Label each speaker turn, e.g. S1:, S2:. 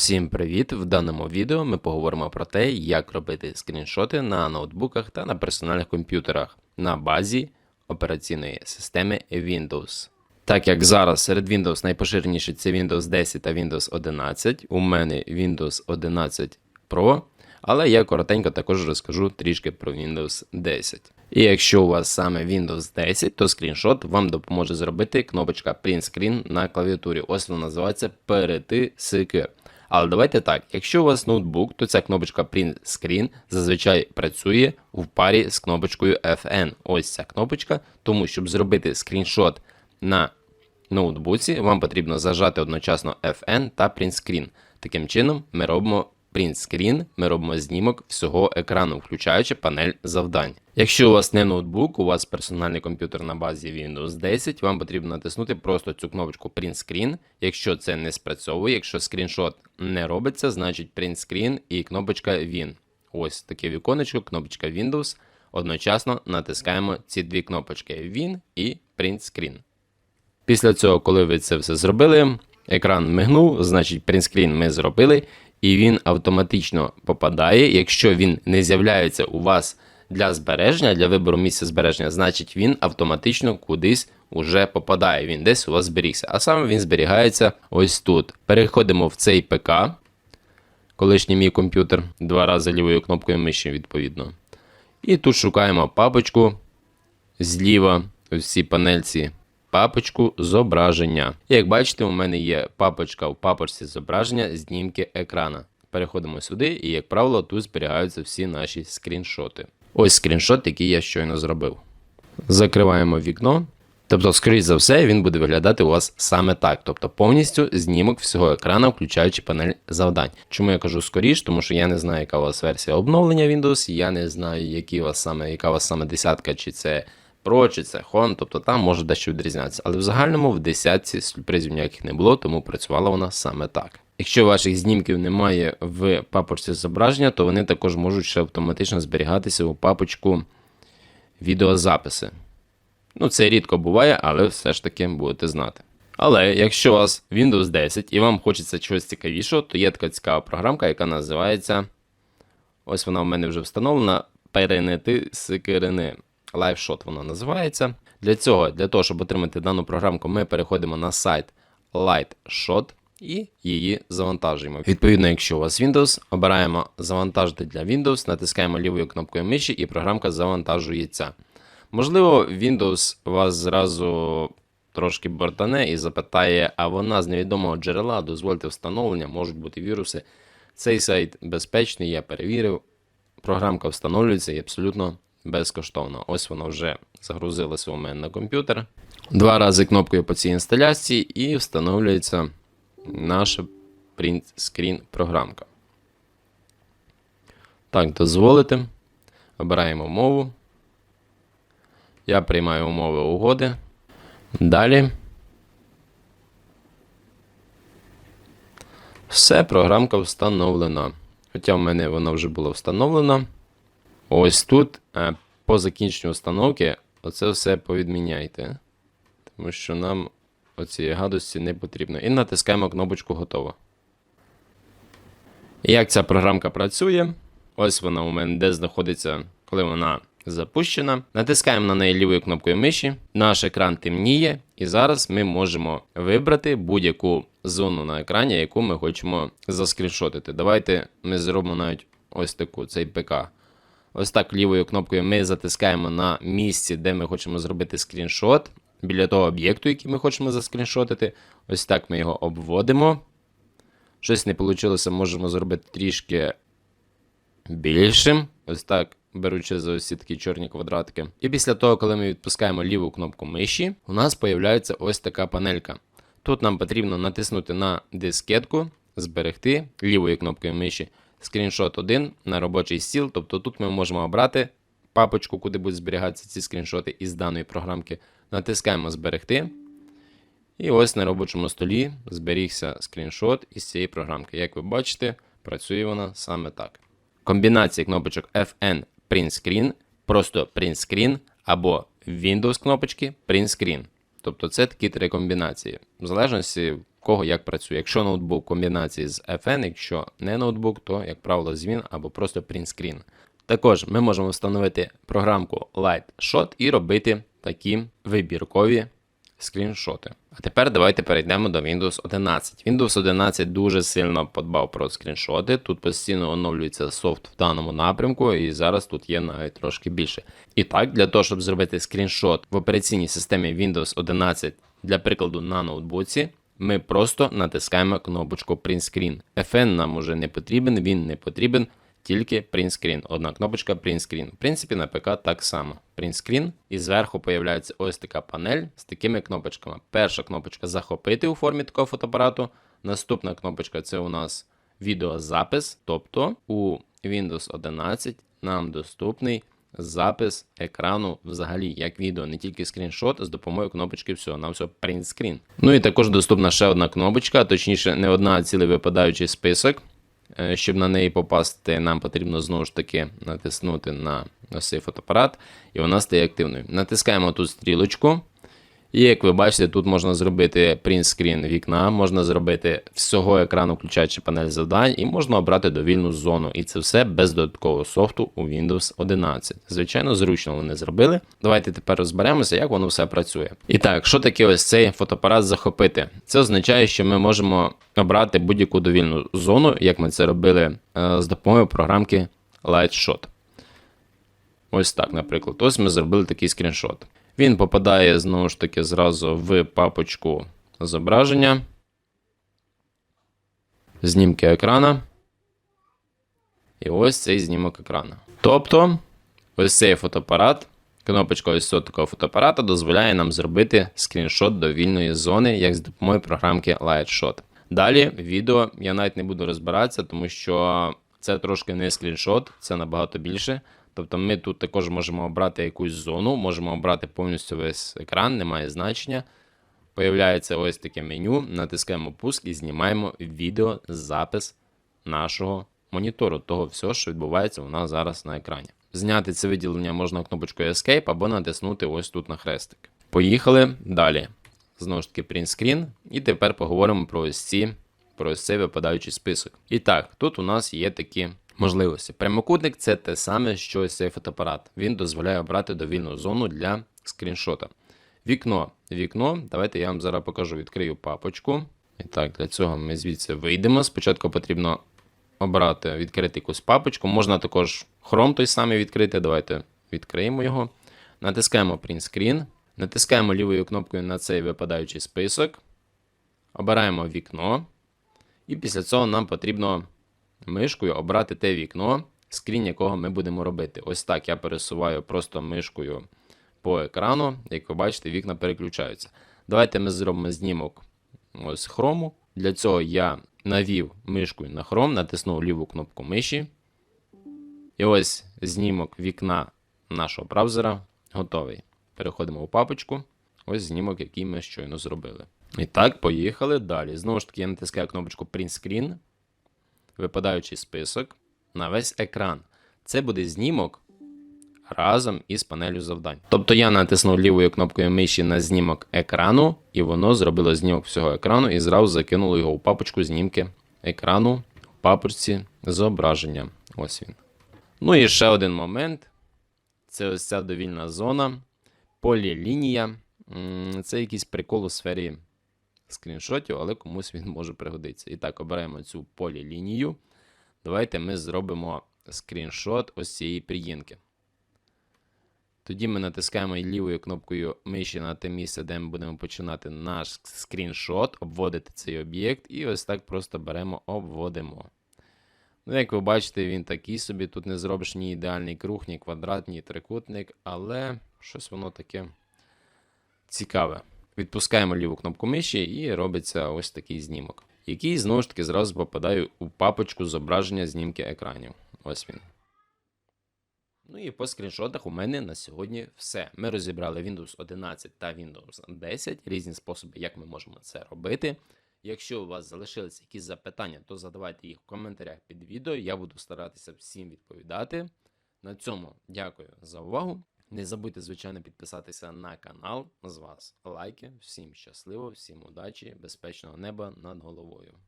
S1: Всім привіт! В даному відео ми поговоримо про те, як робити скріншоти на ноутбуках та на персональних комп'ютерах на базі операційної системи Windows. Так як зараз серед Windows найпоширеніші це Windows 10 та Windows 11, у мене Windows 11 Pro, але я коротенько також розкажу трішки про Windows 10. І якщо у вас саме Windows 10, то скріншот вам допоможе зробити кнопочка Print Screen на клавіатурі. Ось вона називається перейти з але давайте так, якщо у вас ноутбук, то ця кнопочка Print Screen зазвичай працює в парі з кнопочкою FN. Ось ця кнопочка, тому щоб зробити скріншот на ноутбуці, вам потрібно зажати одночасно FN та Print Screen. Таким чином, ми робимо Screen, ми робимо знімок всього екрану, включаючи панель завдань. Якщо у вас не ноутбук, у вас персональний комп'ютер на базі Windows 10, вам потрібно натиснути просто цю кнопочку Print Screen. Якщо це не спрацьовує, якщо скріншот не робиться, значить Print Screen і кнопочка Win. Ось таке віконечко, кнопочка Windows. Одночасно натискаємо ці дві кнопочки Win і Print Screen. Після цього, коли ви це все зробили, екран мигнув, значить Screen ми зробили, і він автоматично попадає. Якщо він не з'являється у вас для збереження, для вибору місця збереження, значить він автоматично кудись уже попадає. Він десь у вас зберігся. А саме він зберігається ось тут. Переходимо в цей ПК, колишній мій комп'ютер, два рази лівою кнопкою миші, відповідно. І тут шукаємо папочку зліва, ось цій панельці. Папочку зображення. Як бачите, у мене є папочка в папочці зображення знімки екрана. Переходимо сюди, і, як правило, тут зберігаються всі наші скріншоти. Ось скріншот, який я щойно зробив. Закриваємо вікно. Тобто, скоріш за все, він буде виглядати у вас саме так. Тобто повністю знімок всього екрану, включаючи панель завдань. Чому я кажу скоріш? Тому що я не знаю, яка у вас версія обновлення Windows, я не знаю, які у вас саме, яка у вас саме десятка, чи це Це Home, тобто там може дещо відрізнятися. Але в загальному в десятці сюрпризів ніяких не було, тому працювала вона саме так. Якщо ваших знімків немає в папочці зображення, то вони також можуть ще автоматично зберігатися у папочку відеозаписи. Ну, це рідко буває, але все ж таки будете знати. Але якщо у вас Windows 10 і вам хочеться чогось цікавішого, то є така цікава програмка, яка називається. Ось вона у мене вже встановлена. Перенети з Кирини. LiveShot вона називається. Для цього, для того, щоб отримати дану програмку, ми переходимо на сайт LightShot і її завантажуємо. Відповідно, якщо у вас Windows, обираємо завантажити для Windows, натискаємо лівою кнопкою миші, і програмка завантажується. Можливо, Windows вас зразу трошки бортане і запитає, а вона з невідомого джерела, дозвольте встановлення, можуть бути віруси. Цей сайт безпечний, я перевірив. Програмка встановлюється і абсолютно безкоштовно. Ось вона вже загрузилася у мене на комп'ютер. Два рази кнопкою по цій інсталяції і встановлюється наша print screen програмка. Так, дозволити. Обираємо мову. Я приймаю умови угоди. Далі. Все, програмка встановлена. Хоча в мене вона вже була встановлена. Ось тут е, по закінченню установки оце все повідміняйте. Тому що нам оцієї гадості не потрібно. І натискаємо кнопочку Готово. Як ця програмка працює? Ось вона у мене де знаходиться, коли вона запущена. Натискаємо на неї лівою кнопкою миші. Наш екран темніє, і зараз ми можемо вибрати будь-яку зону на екрані, яку ми хочемо заскріншотити. Давайте ми зробимо навіть ось таку цей ПК. Ось так лівою кнопкою ми затискаємо на місці, де ми хочемо зробити скріншот. Біля того об'єкту, який ми хочемо заскріншотити. Ось так ми його обводимо. Щось не вийшло, можемо зробити трішки більшим. Ось так, беручи за ось такі чорні квадратики. І після того, коли ми відпускаємо ліву кнопку миші, у нас з'являється ось така панелька. Тут нам потрібно натиснути на дискетку, зберегти лівою кнопкою миші скріншот 1 на робочий стіл. Тобто тут ми можемо обрати папочку, куди будуть зберігатися ці скріншоти із даної програмки. Натискаємо Зберегти. І ось на робочому столі зберігся скріншот із цієї програмки. Як ви бачите, працює вона саме так. Комбінація кнопочок FN Print Screen, просто Print Screen або Windows кнопочки Print Screen. Тобто це такі три комбінації. В залежності кого як працює. Якщо ноутбук в комбінації з FN, якщо не ноутбук, то, як правило, з Win або просто принтскрін. Також ми можемо встановити програмку LightShot і робити такі вибіркові скріншоти. А тепер давайте перейдемо до Windows 11. Windows 11 дуже сильно подбав про скріншоти. Тут постійно оновлюється софт в даному напрямку, і зараз тут є навіть трошки більше. І так, для того, щоб зробити скріншот в операційній системі Windows 11, для прикладу на ноутбуці, ми просто натискаємо кнопочку Print Screen. FN нам уже не потрібен, він не потрібен. Тільки Print Screen. Одна кнопочка Print Screen. В принципі, на ПК так само. Print Screen. І зверху появляється ось така панель з такими кнопочками. Перша кнопочка захопити у формі такого фотоапарату. Наступна кнопочка це у нас відеозапис. Тобто у Windows 11 нам доступний запис екрану взагалі як відео, не тільки скріншот з допомогою кнопочки всього, нам все Screen. Ну і також доступна ще одна кнопочка, точніше, не одна, а цілий випадаючий список. Е, Щоб на неї попасти, нам потрібно знову ж таки натиснути на ось цей фотоапарат, і вона стає активною. Натискаємо тут стрілочку. І як ви бачите, тут можна зробити принтскрін вікна, можна зробити всього екрану, включаючи панель завдань, і можна обрати довільну зону. І це все без додаткового софту у Windows 11. Звичайно, зручно вони зробили. Давайте тепер розберемося, як воно все працює. І так, що таке ось цей фотоапарат захопити? Це означає, що ми можемо обрати будь-яку довільну зону, як ми це робили е, з допомогою програмки LightShot. Ось так, наприклад. Ось ми зробили такий скріншот. Він попадає знову ж таки зразу в папочку зображення, знімки екрана. І ось цей знімок екрана. Тобто, ось цей фотоапарат, кнопочка ось цього такого фотоапарата дозволяє нам зробити скріншот до вільної зони, як з допомогою програмки LightShot. Далі відео я навіть не буду розбиратися, тому що це трошки не скріншот, це набагато більше. Тобто ми тут також можемо обрати якусь зону, можемо обрати повністю весь екран, немає значення. Появляється ось таке меню, натискаємо пуск і знімаємо відеозапис нашого монітору, того всього, що відбувається у нас зараз на екрані. Зняти це виділення можна кнопочкою Escape або натиснути ось тут на хрестик. Поїхали далі. Знову ж таки, print screen. І тепер поговоримо про ось ці, про ось цей випадаючий список. І так, тут у нас є такі можливості. Прямокутник це те саме, що ось цей фотоапарат. Він дозволяє обрати довільну зону для скріншота. Вікно. Вікно. Давайте я вам зараз покажу, відкрию папочку. І так, для цього ми звідси вийдемо. Спочатку потрібно обрати, відкрити якусь папочку. Можна також Chrome той самий відкрити. Давайте відкриємо його. Натискаємо Print Screen. Натискаємо лівою кнопкою на цей випадаючий список. Обираємо вікно. І після цього нам потрібно мишкою обрати те вікно, скрін якого ми будемо робити. Ось так я пересуваю просто мишкою по екрану. Як ви бачите, вікна переключаються. Давайте ми зробимо знімок ось хрому. Для цього я навів мишкою на хром, натиснув ліву кнопку миші. І ось знімок вікна нашого браузера готовий. Переходимо у папочку. Ось знімок, який ми щойно зробили. І так, поїхали далі. Знову ж таки, я натискаю кнопочку Print Screen випадаючий список на весь екран. Це буде знімок разом із панелю завдань. Тобто я натиснув лівою кнопкою миші на знімок екрану, і воно зробило знімок всього екрану і зразу закинуло його у папочку знімки екрану в папочці зображення. Ось він. Ну і ще один момент. Це ось ця довільна зона. Полілінія. Це якийсь прикол у сфері скріншотів, але комусь він може пригодитися. І так, обираємо цю полілінію. Давайте ми зробимо скріншот ось цієї приїнки. Тоді ми натискаємо лівою кнопкою миші на те місце, де ми будемо починати наш скріншот, обводити цей об'єкт, і ось так просто беремо, обводимо. Ну, як ви бачите, він такий собі. Тут не зробиш ні ідеальний круг, ні квадрат, ні трикутник, але щось воно таке цікаве. Відпускаємо ліву кнопку миші і робиться ось такий знімок, який знову ж таки зразу попадає у папочку зображення знімки екранів. Ось він. Ну і по скріншотах у мене на сьогодні все. Ми розібрали Windows 11 та Windows 10, різні способи, як ми можемо це робити. Якщо у вас залишилися якісь запитання, то задавайте їх в коментарях під відео. Я буду старатися всім відповідати. На цьому дякую за увагу. Не забудьте, звичайно, підписатися на канал. З вас лайки. Всім щасливо, всім удачі, безпечного неба над головою.